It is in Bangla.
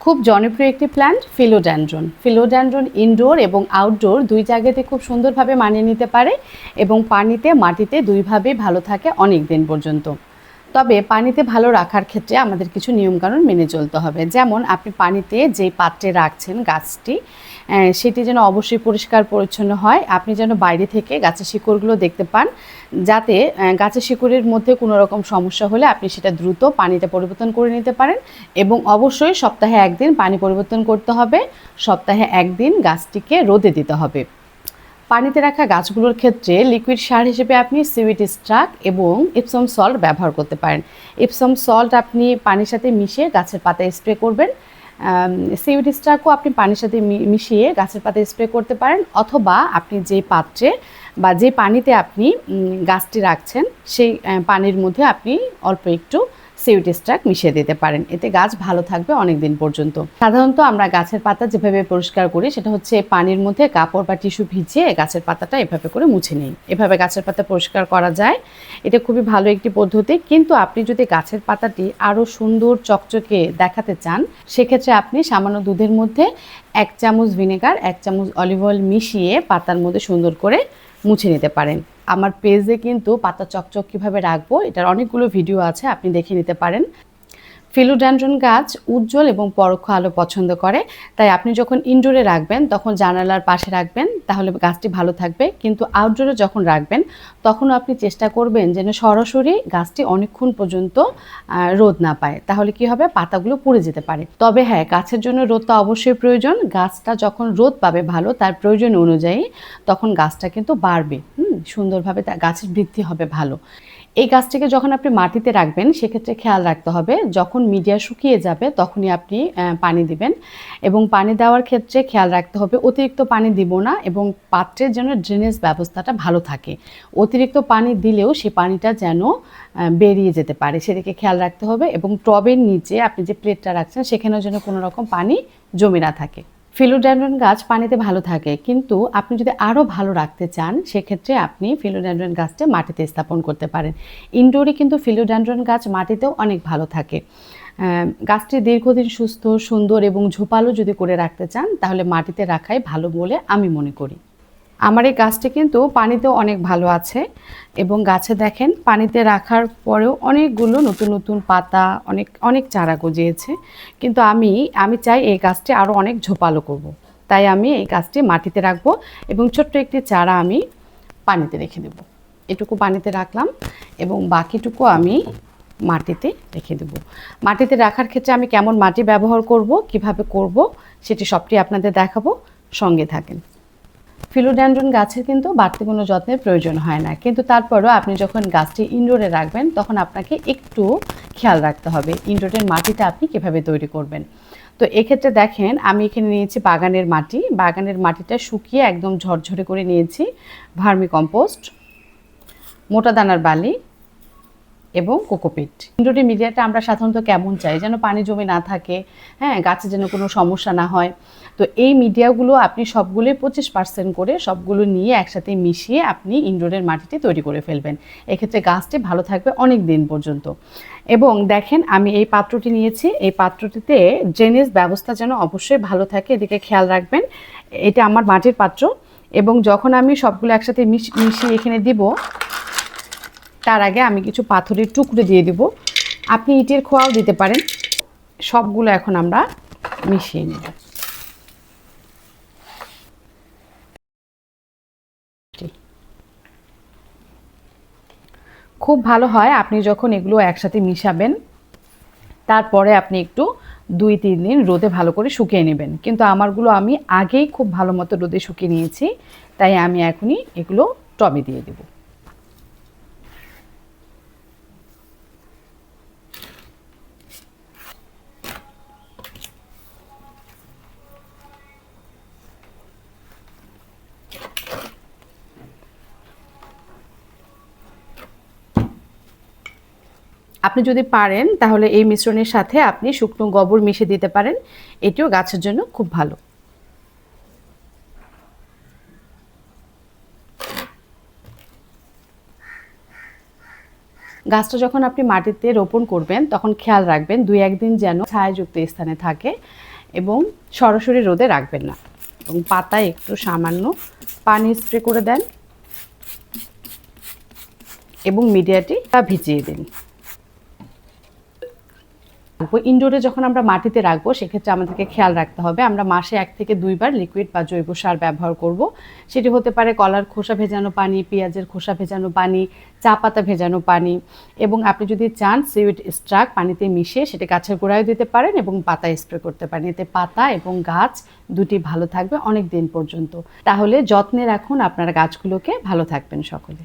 খুব জনপ্রিয় একটি প্ল্যান্ট ফিলোড্যান্ড্রন ফিলোড্যান্ড্রন ইনডোর এবং আউটডোর দুই জায়গাতে খুব সুন্দরভাবে মানিয়ে নিতে পারে এবং পানিতে, মাটিতে দুইভাবেই ভালো থাকে অনেক দিন পর্যন্ত। তবে পানিতে ভালো রাখার ক্ষেত্রে আমাদের কিছু নিয়মকানুন মেনে চলতে হবে। যেমন, আপনি পানিতে যেই পাত্রে রাখছেন গাছটি সেটি যেন অবশ্যই পরিষ্কার পরিচ্ছন্ন হয়। আপনি যেন বাইরে থেকে গাছের শিকড়গুলো দেখতে পান, যাতে গাছের শিকড়ের মধ্যে কোনো রকম সমস্যা হলে আপনি সেটা দ্রুত পানিতে পরিবর্তন করে নিতে পারেন এবং অবশ্যই সপ্তাহে একদিন পানি পরিবর্তন করতে হবে। সপ্তাহে একদিন গাছটিকে রোদে দিতে হবে। পানিতে রাখা গাছগুলোর ক্ষেত্রে লিকুইড সার হিসেবে আপনি সিউইট স্ট্রাক এবং ইপসম সল্ট ব্যবহার করতে পারেন। ইপসম সল্ট আপনি পানির সাথে মিশিয়ে গাছের পাতায় স্প্রে করবেন। সিউইট স্ট্রাকও আপনি পানির সাথে মিশিয়ে গাছের পাতায় স্প্রে করতে পারেন অথবা আপনি যে পাত্রে বা যে পানিতে আপনি গাছটি রাখছেন সেই পানির মধ্যে আপনি অল্প একটু সিউইট স্ট্রাক মিশিয়ে দিতে পারেন। এতে গাছ ভালো থাকবে অনেক দিন পর্যন্ত। সাধারণত আমরা গাছের পাতা যেভাবে পরিষ্কার করি, সেটা হচ্ছে পানির মধ্যে কাপড় বা টিস্যু ভিজিয়ে গাছের পাতাটা এভাবে করে মুছে নিই এভাবে গাছের পাতা পরিষ্কার করা যায়। এটা খুবই ভালো একটি পদ্ধতি। কিন্তু আপনি যদি গাছের পাতাটি আরও সুন্দর চকচকে দেখাতে চান, সেক্ষেত্রে আপনি সামান্য দুধের মধ্যে এক চামচ ভিনেগার, এক চামচ অলিভ অয়েল মিশিয়ে পাতার মধ্যে সুন্দর করে মুছে নিতে পারেন। আমার পেজে কিন্তু পাতা চকচক কীভাবে রাখব, এটার অনেকগুলো ভিডিও আছে, আপনি দেখে নিতে পারেন। ফিলোড্যান্ড্রন গাছ উজ্জ্বল এবং পরোক্ষ আলো পছন্দ করে। তাই আপনি যখন ইনডোরে রাখবেন, তখন জানালার পাশে রাখবেন, তাহলে গাছটি ভালো থাকবে। কিন্তু আউটডোরে যখন রাখবেন তখন আপনি চেষ্টা করবেন যেন সরাসরি গাছটি অনেকক্ষণ পর্যন্ত রোদ না পায়। তাহলে কি হবে? পাতাগুলো পুড়ে যেতে পারে। তবে হ্যাঁ গাছের জন্য রোদ তো অবশ্যই প্রয়োজন। গাছটা যখন রোদ পাবে ভালো, তার প্রয়োজন অনুযায়ী তখন গাছটা কিন্তু বাড়বে। হুম, সুন্দরভাবে গাছের বৃদ্ধি হবে ভালো। এই গাছটিকে যখন আপনি মাটিতে রাখবেন, সেক্ষেত্রে খেয়াল রাখতে হবে, যখন মিডিয়া শুকিয়ে যাবে তখনই আপনি পানি দিবেন। এবং পানি দেওয়ার ক্ষেত্রে খেয়াল রাখতে হবে, অতিরিক্ত পানি দিব না এবং পাত্রের যেন ড্রেনেজ ব্যবস্থাটা ভালো থাকে। অতিরিক্ত পানি দিলেও সে পানিটা যেন বেরিয়ে যেতে পারে। সেদিকে খেয়াল রাখতে হবে এবং টবের নিচে আপনি যে প্লেটটা রাখছেন, সেখানেও যেন কোনো রকম পানি জমে না থাকে। ফিলোড্যান্ড্রন গাছ পানিতে ভালো থাকে, কিন্তু আপনি যদি আরও ভালো রাখতে চান, সেক্ষেত্রে আপনি ফিলোড্যান্ড্রন গাছটা মাটিতে স্থাপন করতে পারেন। ইনডোরে কিন্তু ফিলোড্যান্ড্রন গাছ মাটিতেও অনেক ভালো থাকে। গাছটি দীর্ঘদিন সুস্থ, সুন্দর এবং ঝোপালো যদি করে রাখতে চান, তাহলে মাটিতে রাখাই ভালো বলে আমি মনে করি। আমার এই গাছটি কিন্তু পানিতেও অনেক ভালো আছে এবং গাছে দেখেন পানিতে রাখার পরেও অনেকগুলো নতুন নতুন পাতা, অনেক অনেক চারা গজিয়েছে। কিন্তু আমি আমি চাই এই গাছটি আরও অনেক ঝোপালো করব। তাই আমি এই গাছটি মাটিতে রাখব এবং ছোট্ট একটি চারা আমি পানিতে রেখে দেব। এটুকু পানিতে রাখলাম এবং বাকিটুকু আমি মাটিতে রেখে দেব। মাটিতে রাখার ক্ষেত্রে আমি কেমন মাটি ব্যবহার করব, কীভাবে করব, সেটি সবটি আপনাদের দেখাবো। সঙ্গে থাকেন। ফিলোড্যান্ড্রন গাছের কিন্তু বাড়তি কোনো যত্নের প্রয়োজন হয় না। কিন্তু তারপরও আপনি যখন গাছটি ইনডোরে রাখবেন, তখন আপনাকে একটু খেয়াল রাখতে হবে, ইনডোরের মাটিটা আপনি কীভাবে তৈরি করবেন। তো এক্ষেত্রে দেখেন, আমি এখানে নিয়েছি বাগানের মাটি। বাগানের মাটিটা শুকিয়ে একদম ঝরঝরে করে নিয়েছি ভার্মি কম্পোস্ট মোটা দানার বালি এবং কোকোপিট। ইনডোরের মিডিয়াটা আমরা সাধারণত কেমন চাই? যেন পানি জমে না থাকে হ্যাঁ গাছে যেন কোনো সমস্যা না হয়। তো এই মিডিয়াগুলো আপনি সবগুলোই পঁচিশ পার্সেন্ট করে সবগুলো নিয়ে একসাথে মিশিয়ে আপনি ইনডোরের মাটিটি তৈরি করে ফেলবেন। এক্ষেত্রে গাছটি ভালো থাকবে অনেক দিন পর্যন্ত। এবং দেখেন, আমি এই পাত্রটি নিয়েছি। এই পাত্রটিতে ড্রেনেজ ব্যবস্থা যেন অবশ্যই ভালো থাকে, এদিকে খেয়াল রাখবেন। এটা আমার মাটির পাত্র এবং যখন আমি সবগুলো একসাথে মিশ- মিশিয়ে এখানে দিব তার আগে আমি কিছু পাথরের টুকরো দিয়ে দিব। আপনি ইটের খোয়াও দিতে পারেন। সবগুলো এখন আমরা মিশিয়ে নেব। খুব ভালো হয় আপনি যখন এগুলো একসাথে মিশাবেন, তারপরে আপনি একটু দুই, তিন দিন রোদে ভালো করে শুকিয়ে নেবেন। কিন্তু আমারগুলো আমি আগেই খুব ভালো মতো রোদে শুকিয়ে নিয়েছি, তাই আমি এখনই এগুলো টবে দিয়ে দেবো। আপনি যদি পারেন, তাহলে এই মিশ্রণের সাথে আপনি শুকনো গোবর মিশে দিতে পারেন। এটিও গাছের জন্য খুব ভালো। গাছটা যখন আপনি মাটিতে রোপণ করবেন, তখন খেয়াল রাখবেন দুই একদিন যেন ছায়াযুক্ত স্থানে থাকে এবং সরাসরি রোদে রাখবেন না। এবং পাতায় একটু সামান্য পানি স্প্রে করে দেন এবং মিডিয়াটি ভিজিয়ে দিন। ইনডোরে যখন আমরা মাটিতে রাখব, সেক্ষেত্রে আমাদেরকে খেয়াল রাখতে হবে। আমরা মাসে এক থেকে দুইবার লিকুইড বা জৈব সার ব্যবহার করব। সেটি হতে পারে কলার খোসা ভেজানো পানি, পেঁয়াজের খোসা ভেজানো পানি, চা পাতা ভেজানো পানি এবং আপনি যদি চান সিউইড স্ট্রাক পানিতে মিশিয়ে সেটি গাছের গোড়ায় দিতে পারেন এবং পাতা স্প্রে করতে পারেন। এতে পাতা এবং গাছ দুটি ভালো থাকবে অনেক দিন পর্যন্ত। তাহলে যত্নে রাখুন। আপনার গাছগুলোকে ভালো থাকবেন সকলে।